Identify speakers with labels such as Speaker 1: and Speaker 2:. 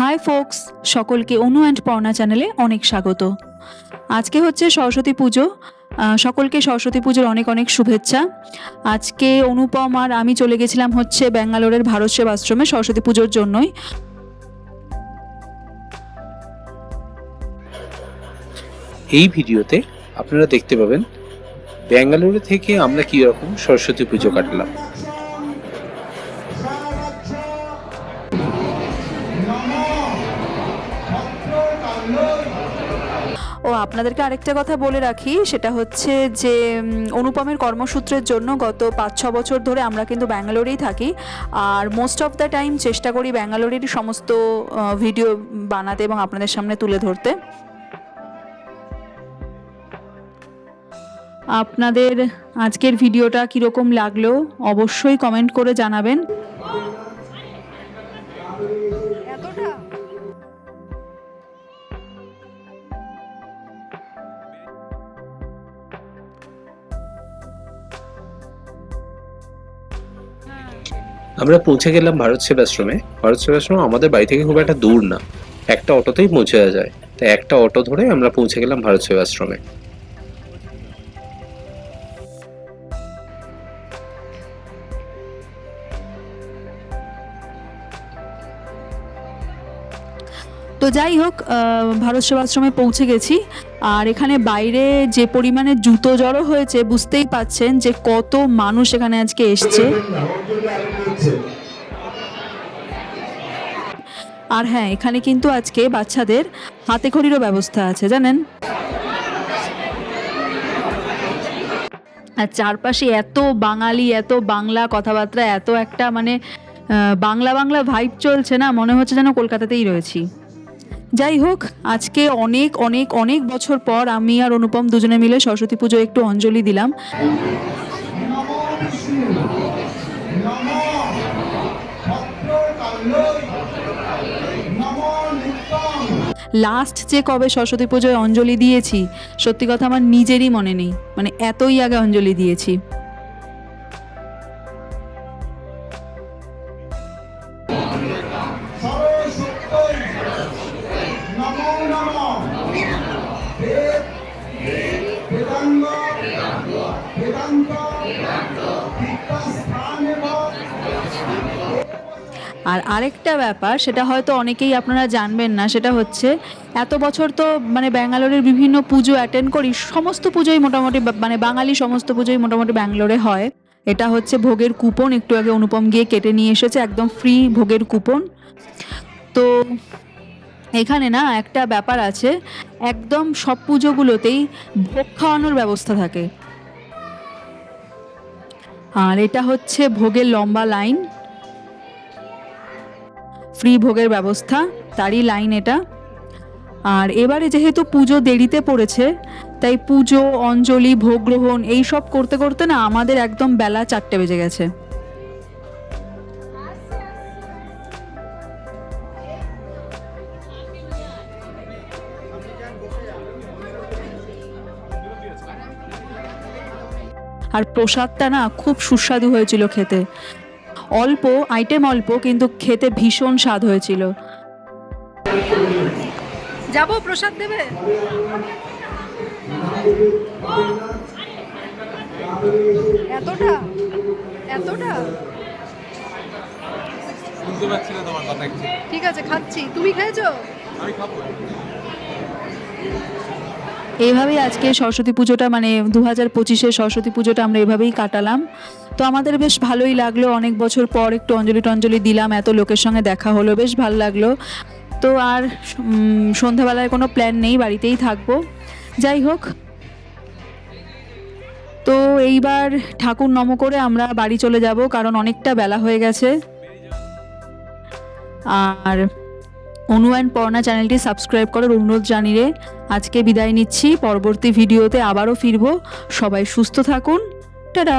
Speaker 1: High folks, সকলকে অনু and Parna চ্যানেলে অনেক স্বাগত। আজকে হচ্ছে সরস্বতী পুজো। সকলকে সরস্বতী পুজোর অনেক অনেক শুভেচ্ছা। আজকে অনুপম আর আমি চলে গেছিলাম হচ্ছে ব্যাঙ্গালোরের ভারত সেবাশ্রমে সরস্বতী পুজোর জন্যই।
Speaker 2: এই ভিডিওতে আপনারা দেখতে পাবেন ব্যাঙ্গালোরে থেকে আমরা কি রকম সরস্বতী পুজো কাটালাম।
Speaker 1: আপনাদেরকে আরেকটা কথা বলে রাখি, সেটা হচ্ছে যে অনুপমের কর্মসূত্রের জন্য গত পাঁচ, ছ বছর ধরে আমরা কিন্তু ব্যাঙ্গালোরেই থাকি। আর মোস্ট অফ দ্য টাইম চেষ্টা করি ব্যাঙ্গালোরেরই সমস্ত ভিডিও বানাতে এবং আপনাদের সামনে তুলে ধরতে। আপনাদের আজকের ভিডিওটা কীরকম লাগল অবশ্যই কমেন্ট করে জানাবেন।
Speaker 2: আমরা পৌঁছে গেলাম ভারত সেবাশ্রমে। ভারত সেবাশ্রম আমাদের বাড়ি থেকে খুব একটা দূর না। একটা অটোতেই পৌঁছে যায়। তাই একটা অটো ধরে আমরা পৌঁছে গেলাম ভারত সেবাশ্রমে।
Speaker 1: তো যাই হোক ভারত সেবাশ্রমে পৌঁছে গেছি। আর এখানে বাইরে যে পরিমাণে জুতো জড়ো হয়েছে, বুঝতেই পাচ্ছেন যে কত মানুষ এখানে আজকে এসছে। আর হ্যাঁ এখানে কিন্তু আজকে বাচ্চাদের হাতে খড়িরও ব্যবস্থা আছে, জানেন? আর চারপাশে এত বাঙালি, এত বাংলা কথাবার্তা, এত একটা মানে বাংলা বাংলা ভাইব চলছে না, মনে হচ্ছে যেন কলকাতাতেই রয়েছি। যাই হোক, আজকে অনেক অনেক অনেক বছর পর আমি আর অনুপম দুজনে মিলে সরস্বতী পুজো একটু অঞ্জলি দিলাম। লাস্ট যে কবে সরস্বতী পুজোয় অঞ্জলি দিয়েছি, সত্যি কথা আমার নিজেরই মনে নেই মানে এতই আগে অঞ্জলি দিয়েছি।
Speaker 3: নমো
Speaker 1: আর আরেকটা ব্যাপার, সেটা হয়তো অনেকেই আপনারা জানবেন না, সেটা হচ্ছে এত বছর তো মানে ব্যাঙ্গালোরের বিভিন্ন পুজো অ্যাটেন্ড করি, সমস্ত পুজোই মোটামুটি মানে বাঙালি সমস্ত পুজোই মোটামুটি ব্যাঙ্গালোরে হয়। এটা হচ্ছে ভোগের কুপন একটু আগে অনুপম গিয়ে কেটে নিয়ে এসেছে, একদম ফ্রি ভোগের কুপন তো এখানে না একটা ব্যাপার আছে, একদম সব পুজোগুলোতেই ভোগ খাওয়ানোর ব্যবস্থা থাকে। আর এটা হচ্ছে ভোগের লম্বা লাইন ফ্রি ভোগের ব্যবস্থা, তারই লাইন এটা। আর এবারে যেহেতু পুজো দেরিতে পড়েছে, তাই পুজো, অঞ্জলি, ভোগ গ্রহণ এই সব করতে করতে না আমাদের একদম বেলা চারটে বেজে গেছে। আর প্রসাদটা না খুব সুস্বাদু হয়েছিল খেতে। অল্প আইটেম অল্প কিন্তু খেতে ভীষণ স্বাদ হয়েছিল।
Speaker 4: যাব প্রসাদ দেবে? এতটা? এতটা?
Speaker 5: বুঝতে পারছি না তোমার কথা
Speaker 4: ঠিক আছে খাচ্ছি। তুমি খেয়েছো?
Speaker 5: আমি খাব।
Speaker 1: এইভাবেই আজকে সরস্বতী পুজোটা মানে দু হাজার পঁচিশে সরস্বতী পুজোটা আমরা এভাবেই কাটালাম। তো আমাদের বেশ ভালোই লাগল, অনেক বছর পর একটু অঞ্জলি টঞ্জলি দিলাম, এত লোকের সঙ্গে দেখা হলো, বেশ ভালো লাগল। তো আর সন্ধ্যাবেলায় কোনো প্ল্যান নেই, বাড়িতেই থাকব। যাই হোক। তো এইবার ঠাকুর নম করে আমরা বাড়ি চলে যাব, কারণ অনেকটা বেলা হয়ে গেছে। আর অনু অ্যান্ড পর্ণা চ্যানেলটি সাবস্ক্রাইব করার অনুরোধ জানিয়ে আজকে বিদায় নিচ্ছি। পরবর্তী ভিডিওতে আবারও ফিরব। সবাই সুস্থ থাকুন। টাটা!